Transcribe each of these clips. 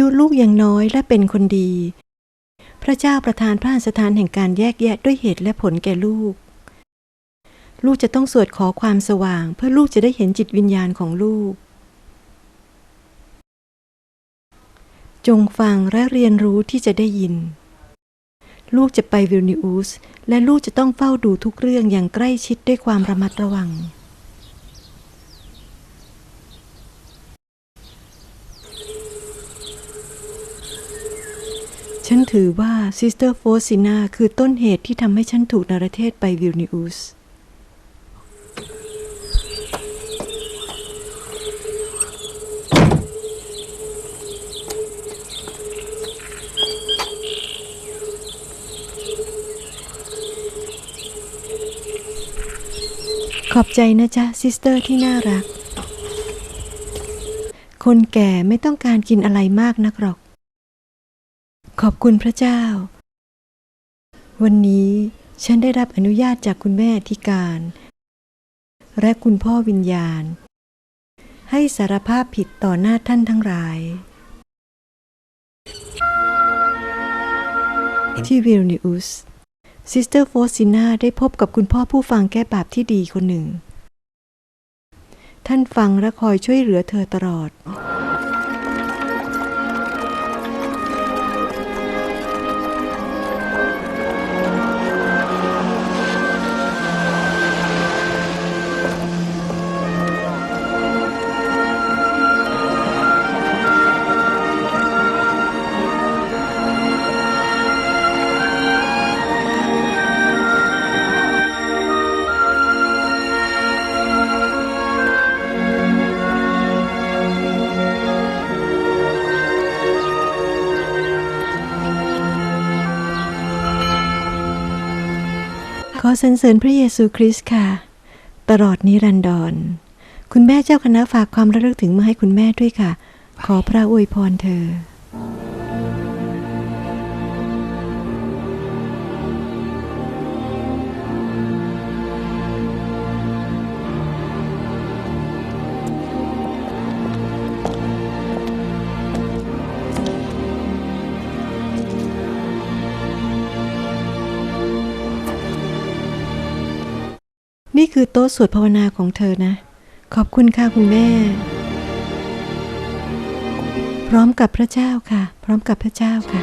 ยุลูกยังน้อยและเป็นคนดี พระเจ้าประทานพระราชทานแห่งการแยกแยะด้วยเหตุและผลแก่ลูก ลูกจะต้องสวดขอความสว่าง เพื่อลูกจะได้เห็นจิตวิญญาณของลูก จงฟังและเรียนรู้ที่จะได้ยิน ลูกจะไปวิลนิอุสและลูกจะต้องเฝ้าดูทุกเรื่องอย่างใกล้ชิดด้วยความระมัดระวัง ฉันถือว่าซิสเตอร์โฟซินาคือต้นเหตุที่ทำให้ฉันถูกนรเทศไปวิลนิอุสขอบใจนะจ๊ะ ซิสเตอร์ที่น่ารัก คนแก่ไม่ต้องการกินอะไรมากนักหรอก ขอบคุณพระเจ้า วันนี้ฉันได้รับอนุญาตจากคุณแม่ที่การ และคุณพ่อวิญญาณ ให้สารภาพผิดต่อหน้าท่านทั้งหลาย ที่วิลนิอุสซิสเตอร์โฟซินาได้พบกับคุณพ่อผู้ฟังแก้บาปที่ดีคนหนึ่ง ท่านฟังและคอยช่วยเหลือเธอตลอด สรรเสริญพระเยซูคริสต์ค่ะ ตลอดนิรันดร คุณแม่เจ้าคณะฝากความระลึกถึงมาให้คุณแม่ด้วยค่ะ ขอพระอวยพรเธอ นี่คือโต๊ะสวดภาวนาของเธอนะ ขอบคุณค่ะคุณแม่ พร้อมกับพระเจ้าค่ะ พร้อมกับพระเจ้าค่ะ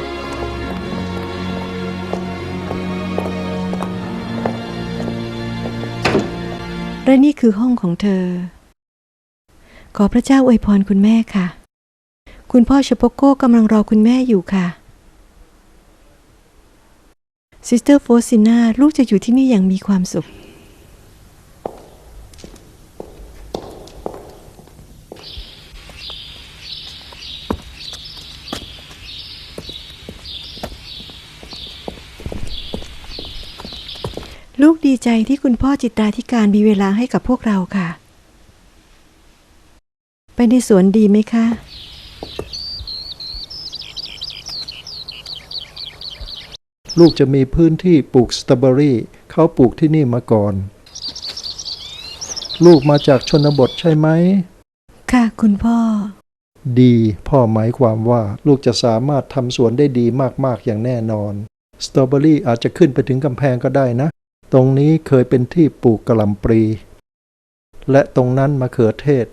และนี่คือห้องของเธอ ขอพระเจ้าอวยพรคุณแม่ค่ะ คุณพ่อชโปโก้กำลังรอคุณแม่อยู่ค่ะซิสเตอร์โฟซินาลูกจะอยู่ที่นี่อย่างมีความสุข ดีใจที่คุณพ่อจิตราธิการมีเวลาให้กับพวกเราค่ะ ไปในสวนดีไหมคะ ลูกจะมีพื้นที่ปลูกสตรอเบอรี่เขาปลูกที่นี่มาก่อน ลูกมาจากชนบทใช่ไหม ค่ะคุณพ่อ ดีพ่อหมายความว่าลูกจะสามารถทำสวนได้ดีมากๆอย่างแน่นอน สตรอเบอรี่อาจจะขึ้นไปถึงกำแพงก็ได้นะ ตรงนี้เคยเป็นที่ปลูกกระหล่ำปลี และตรงนั้นมะเขือเทศ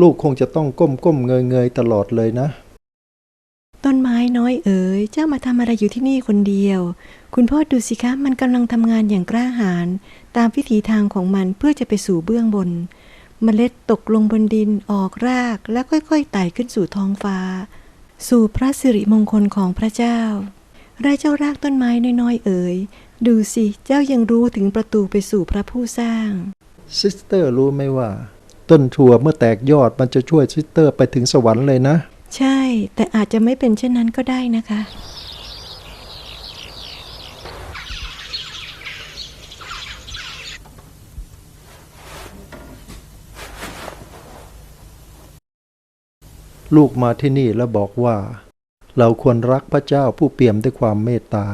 ลูกคงจะต้องก้มๆเงยๆตลอดเลยนะ ต้นไม้น้อยเอ๋ยเจ้ามาทำอะไรอยู่ที่นี่คนเดียว คุณพ่อดูสิคะมันกำลังทำงานอย่างกล้าหาญตามวิถีทางของมันเพื่อจะไปสู่เบื้องบนเมล็ดตกลงบนดินออกรากแล้วค่อยๆไต่ขึ้นสู่ท้องฟ้า สู่พระสิริมงคลของพระเจ้าไรเจ้ารากต้นไม้น้อยๆเอ๋ย ดูสิเจ้ายังรู้ถึงประตูไปสู่พระผู้สร้าง ซิสเตอร์รู้ไหมว่า ต้นถั่วเมื่อแตกยอดมันจะช่วยซิสเตอร์ไปถึงสวรรค์เลยนะ ใช่ แต่อาจจะไม่เป็นเช่นนั้นก็ได้นะคะ ลูกมาที่นี่แล้วบอกว่า เราควรรักพระเจ้าผู้เปี่ยมด้วยความเมตตา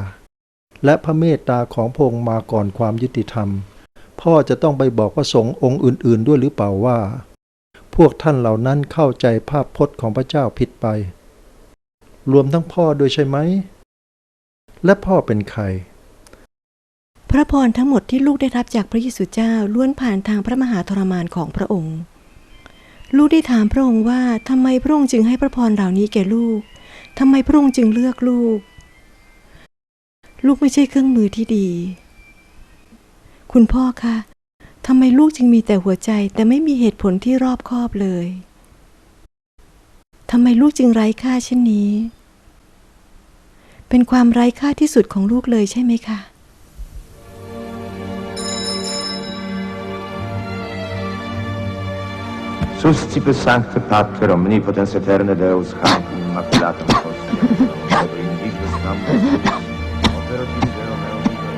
และพระเมตตาของพง์มาก่อนความยุติธรรม พ่อจะต้องไปบอกพระสงฆ์องค์อื่น ๆ ด้วยหรือเปล่าว่า พวกท่านเหล่านั้นเข้าใจภาพพจน์ของพระเจ้าผิดไป รวมทั้งพ่อด้วยใช่ไหม และพ่อเป็นใครพระพรทั้งหมดที่ลูกได้รับจากพระเยซูเจ้าล้วนผ่านทางพระมหาทรมานของพระองค์ ลูกได้ถามพระองค์ว่าทำไมพระองค์จึงให้พระพรเหล่านี้แก่ลูกทำไมพระองค์จึงเลือกลูก ลูกไม่ใช่เครื่องมือที่ดี คุณพ่อคะทำไมลูกจึงมีแต่หัวใจแต่ไม่มีเหตุผลที่รอบคอบเลยทำไมลูกจึงไร้ค่าเช่นนี้ เป็นความไร้ค่าที่สุดของลูกเลยใช่ไหมคะ Suscipe Sancte Pater Omnipotens Eterne Deus Hac Immaculatum Conceptum Deo Indicus Namus Opero Deo Meo Vivo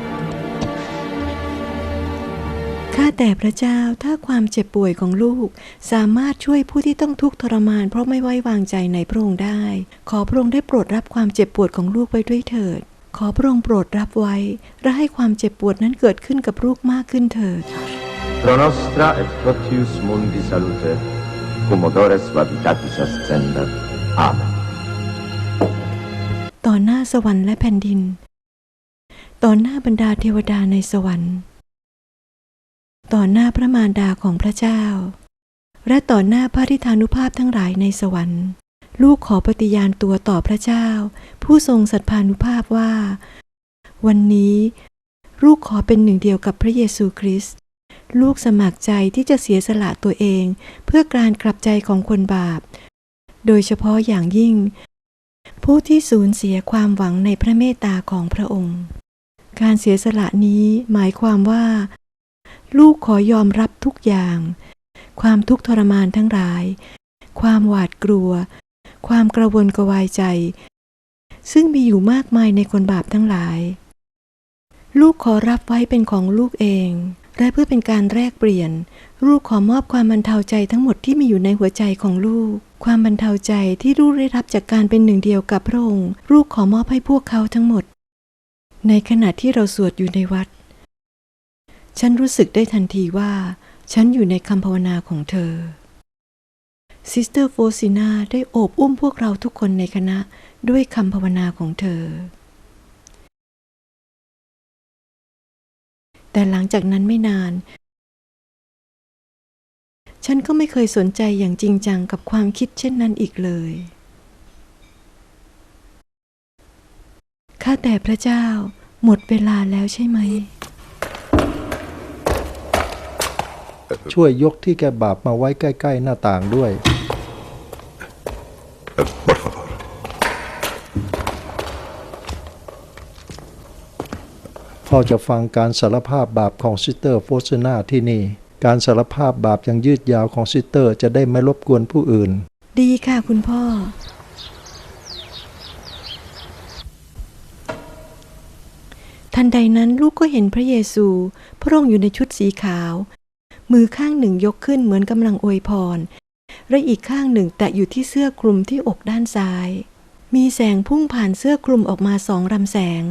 ข้าแต่พระเจ้าถ้าความเจ็บป่วยของลูก สามารถช่วยผู้ที่ต้องทุกข์ทรมาน เพราะไม่ไว้วางใจในพระองค์ได้ ขอพระองค์ได้โปรดรับความเจ็บปวดของลูกไว้ด้วยเถิด ขอพระองค์โปรดรับไว้ และให้ความเจ็บปวดนั้นเกิดขึ้นกับลูกมากขึ้นเถิด Pro nostra et totius mundi salute cum odore suavitatis Ascenda Amen ต่อหน้าสวรรค์และแผ่นดิน ต่อหน้าบรรดาเทวดาในสวรรค์ ต่อหน้าพระมารดาของพระเจ้า และต่อหน้าพระทิธานุภาพทั้งหลายในสวรรค์ ลูกขอปฏิญาณตัวต่อพระเจ้า ผู้ทรงสัตย์พานุภาพว่า วันนี้ ลูกขอเป็นหนึ่งเดียวกับพระเยซูคริสต์ ลูกสมัครใจที่จะเสียสละตัวเอง เพื่อการกลับใจของคนบาป โดยเฉพาะอย่างยิ่ง ผู้ที่สูญเสียความหวังในพระเมตตาของพระองค์ การเสียสละนี้หมายความว่า ลูกขอยอมรับทุกอย่าง ความทุกข์ทรมานทั้งหลาย ความหวาดกลัว ความกระวนกระวายใจ ซึ่งมีอยู่มากมายในคนบาปทั้งหลาย ลูกขอรับไว้เป็นของลูกเอง และเพื่อเป็นการแลกเปลี่ยน ลูกขอมอบความบรรเทาใจทั้งหมดที่มีอยู่ในหัวใจของลูก ความบรรเทาใจที่ลูกได้รับจากการเป็นหนึ่งเดียวกับพระองค์ ลูกขอมอบให้พวกเขาทั้งหมด ในขณะที่เราสวดอยู่ในวัด ฉันรู้สึกได้ทันทีว่า ฉันอยู่ในคำภาวนาของเธอซิสเตอร์โฟซินาได้โอบอุ้มพวกเราทุกคนในคณะด้วยคำภาวนาของเธอ แต่หลังจากนั้นไม่นาน ฉันก็ไม่เคยสนใจอย่างจริงจังกับความคิดเช่นนั้นอีกเลย ข้าแต่พระเจ้าหมดเวลาแล้วใช่ไหม ช่วยยกที่แกบาปมาไว้ใกล้ ๆ หน้าต่างด้วย พ่อจะฟังการสารภาพบาปของซิสเตอร์โฟสนาที่นี่ การสารภาพบาปย่างยืดยาวของซิสเตอร์จะได้ไม่รบกวนผู้อื่น ดีค่ะคุณพ่อ ทันใดนั้นลูกก็เห็นพระเยซู พระองค์อยู่ในชุดสีขาว มือข้างหนึ่งยกขึ้นเหมือนกำลังอวยพร และอีกข้างหนึ่งแตะอยู่ที่เสื้อคลุมที่อกด้านซ้าย มีแสงพุ่งผ่านเสื้อคลุมออกมาสองลำแสง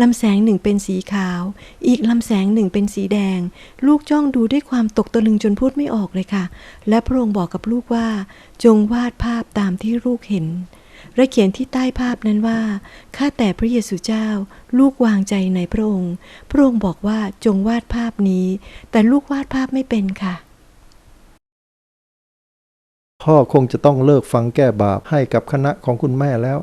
ลำแสงหนึ่งเป็นสีขาว อีกลำแสงหนึ่งเป็นสีแดง ลูกจ้องดูด้วยความตกตะลึงจนพูดไม่ออกเลยค่ะ และพระองค์บอกกับลูกว่า จงวาดภาพตามที่ลูกเห็น และเขียนที่ใต้ภาพนั้นว่า ข้าแต่พระเยซูเจ้า ลูกวางใจในพระองค์ พระองค์บอกว่าจงวาดภาพนี้ แต่ลูกวาดภาพไม่เป็นค่ะพ่อคงจะต้องเลิกฟังแก้บาปให้กับคณะของคุณแม่แล้ว